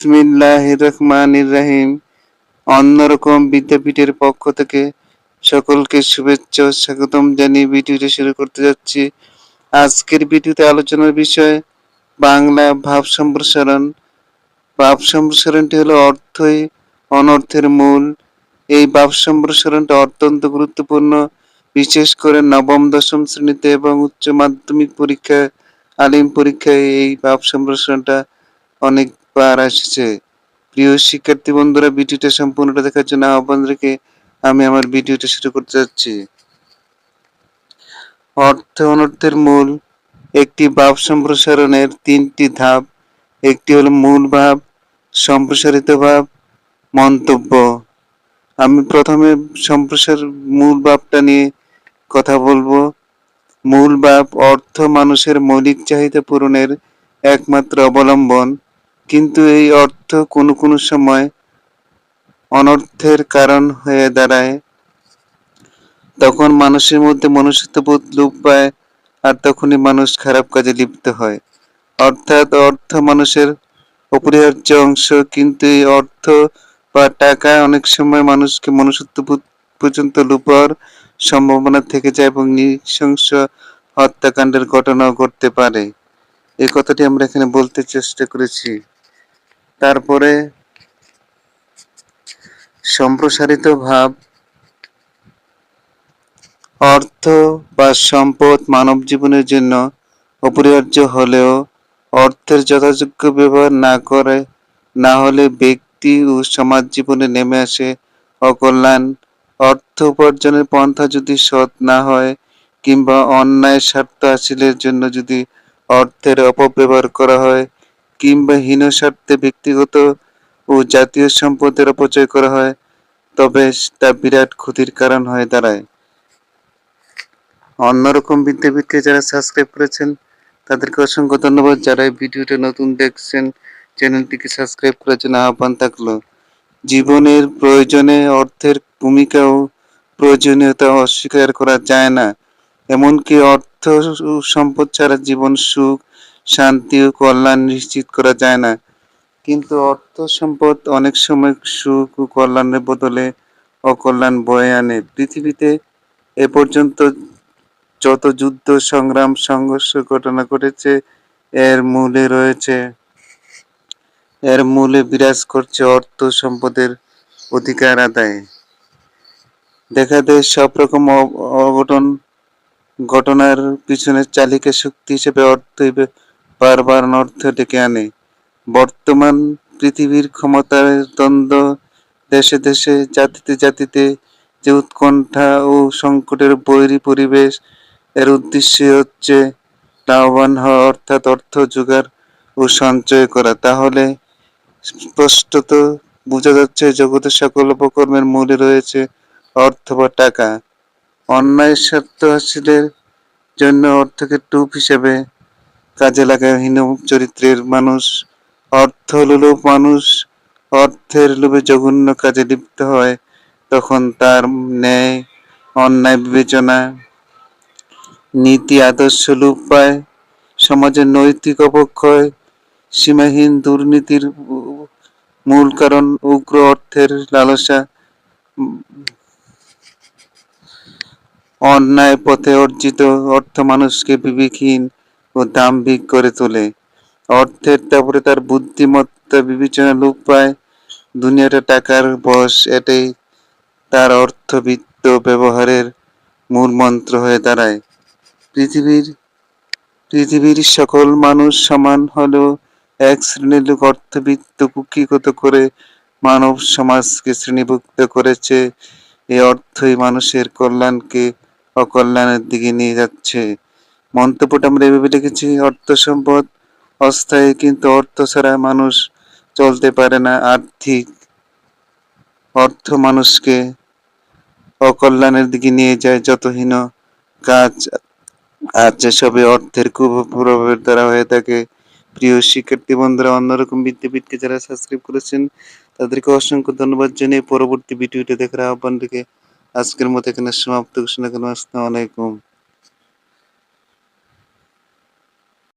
রহমানির রাহিম। অন্যরকম বিদ্যাপীঠের পক্ষ থেকে সকলকে শুভেচ্ছা ও স্বাগতম জানিয়ে ভিডিওটি শুরু করতে যাচ্ছি। আজকের ভিডিওতে আলোচনার বিষয় বাংলা ভাব সম্প্রসারণ। ভাব সম্প্রসারণটি হলো অর্থই অনর্থের মূল। এই ভাব সম্প্রসারণটা অত্যন্ত গুরুত্বপূর্ণ। বিশেষ করে নবম, দশম শ্রেণীতে এবং উচ্চ মাধ্যমিক পরীক্ষা, আলিম পরীক্ষায় এই ভাব সম্প্রসারণটা অনেকবার এসেছে প্রিয় শিক্ষার্থী বন্ধুরা, ভিডিওটা সম্পূর্ণটা দেখার জন্য আহ্বান রেখে আমি আমার ভিডিওটা শুরু করতে যাচ্ছি। অর্থ অনর্থের মূল একটি ভাব সম্প্রসারণের তিনটি ধাপ। একটি হলো মূল ভাব, সম্প্রসারিত ভাব, মন্তব্য। আমি প্রথমে সম্প্রসার মূল ভাবটা নিয়ে কথা বলব। মূল ভাব অর্থ মানুষের মৌলিক চাহিদা পূরণের একমাত্র অবলম্বন। কিন্তু এই অর্থ কোনো কোনো সময় অনর্থের কারণ হয়ে দাঁড়ায়। তখন মানুষের মধ্যে মনুষ্যত্ববোধ লোপ পায় আর তখনই মানুষ খারাপ কাজে লিপ্ত হয়। অর্থাৎ অর্থ মানুষের অপরিহার্য অংশ, কিন্তু এই অর্থ বা টাকা অনেক সময় মানুষকে মনুষ্যত্ববোধ পর্যন্ত লুপার সম্ভাবনা থেকে যায় এবং নৃশংস হত্যাকাণ্ডের ঘটনাও ঘটতে পারে। এই কথাটি আমরা এখানে বলতে চেষ্টা করেছি। তারপরে সম্প্রসারিত ভাব, অর্থ বা সম্পদ মানব জীবনের জন্য অপরিহার্য হলেও অর্থের যথাযোগ্য ব্যবহার না করে, না হলে ব্যক্তি ও সমাজ জীবনে নেমে আসে অকল্যাণ। অর্থ উপার্জনের পন্থা যদি সৎ না হয় কিংবা অন্যায় স্বার্থ হাসিলের জন্য যদি অর্থের অপব্যবহার করা হয় কিংবা হীন স্বার্থে ব্যক্তিগত ও জাতীয় সম্পদের অপচয় করা হয়, তবে তা বিরাট ক্ষতির কারণ হয়ে দাঁড়ায়। অন্যরকম বিদ্যাপীঠকে যারা সাবস্ক্রাইব করেছেন, তাদেরকে অসংখ্য ধন্যবাদ। যারা এই ভিডিওটা নতুন দেখছেন, চ্যানেলটিকে সাবস্ক্রাইব করার জন্য আহ্বান থাকল। জীবনের প্রয়োজনে অর্থের ভূমিকা ও প্রয়োজনীয়তা অস্বীকার করা যায় না। এমনকি অর্থ সম্পদ ছাড়া জীবন সুখ শান্তি ও কল্যাণ নিশ্চিত করা যায় না। কিন্তু অর্থ সম্পদ অনেক সময় সুখ ও কল্যাণের বদলে অকল্যাণ বয়ে আনে। পৃথিবীতে এ পর্যন্ত যত যুদ্ধ, সংগ্রাম, সংঘর্ষ ঘটনা ঘটেছে, এর মূলে রয়েছে, এর মূলে বিরাজ করছে অর্থ সম্পদের অধিকার আদায়। দেখা দেয় সব রকম অঘটন ঘটনার পিছনে চালিকা শক্তি হিসেবে অর্থই বারবার অর্থ ডেকে আনে। বর্তমান পৃথিবীর ক্ষমতার দ্বন্দ্ব দেশে দেশে, জাতিতে জাতিতে যে উৎকণ্ঠা ও সংকটের বৈরী পরিবেশ, এর উদ্দেশ্য হচ্ছে লাভবান হওয়া, অর্থাৎ অর্থ জোগাড় ও সঞ্চয় করা। তাহলে স্পষ্টত বোঝা যাচ্ছে জগতের সকল উপকর্মের মূলে রয়েছে অর্থ বা টাকা। অন্যায় স্বার্থ হাসিলের জন্য অর্থকে টুপ হিসেবে কাজে লাগায় হীন চরিত্রের মানুষ, অর্থ লোভ মানুষ, অর্থের লোভে জঘন্য কাজে লিপ্ত হয়, তখন তার ন্যায়, অন্যায় বিবেচনা, নীতি, আদর্শ লোপ পায়, সমাজের নৈতিক অবক্ষয়, সীমাহীন দুর্নীতির মূল কারণ উগ্র অর্থের লালসা, অন্যায় পথে অর্জিত অর্থ মানুষকে বিবেকহীন ও দাম্ভিক করে তোলে। অর্থের তারপরে তার বুদ্ধিমত্তা বিবেচনা লোপ পায়। দুনিয়াটা টাকার বস, এটাই তার অর্থবিত্ত ব্যবহারের মূল মন্ত্র হয়ে দাঁড়ায়। পৃথিবীর পৃথিবীর সকল মানুষ সমান হলেও এক শ্রেণির লোক অর্থবিত্ত কুক্ষিগত করে মানব সমাজকে শ্রেণীভুক্ত করেছে। এই অর্থই মানুষের কল্যাণকে অকল্যাণের দিকে নিয়ে যাচ্ছে। মন্তব্যটা আমরা এভাবে লিখেছি অর্থ সম্পদ অস্থায়ী, কিন্তু অর্থ ছাড়া মানুষ চলতে পারে না। আর্থিক অর্থ মানুষকে অকল্যাণের দিকে নিয়ে যায়, যতহীন কাজ আর যেসবে অর্থের কুপ্রভাবের দ্বারা হয়ে থাকে। প্রিয় শিক্ষার্থী বন্ধুরা, অন্যরকম বিদ্যাপীঠকে যারা সাবস্ক্রাইব করেছেন, তাদেরকে অসংখ্য ধন্যবাদ জানিয়ে পরবর্তী ভিডিওটি দেখার আহ্বান রেখে আজকের মতো এখানে সমাপ্ত ঘোষণা করলাম। আসসালামু আলাইকুম।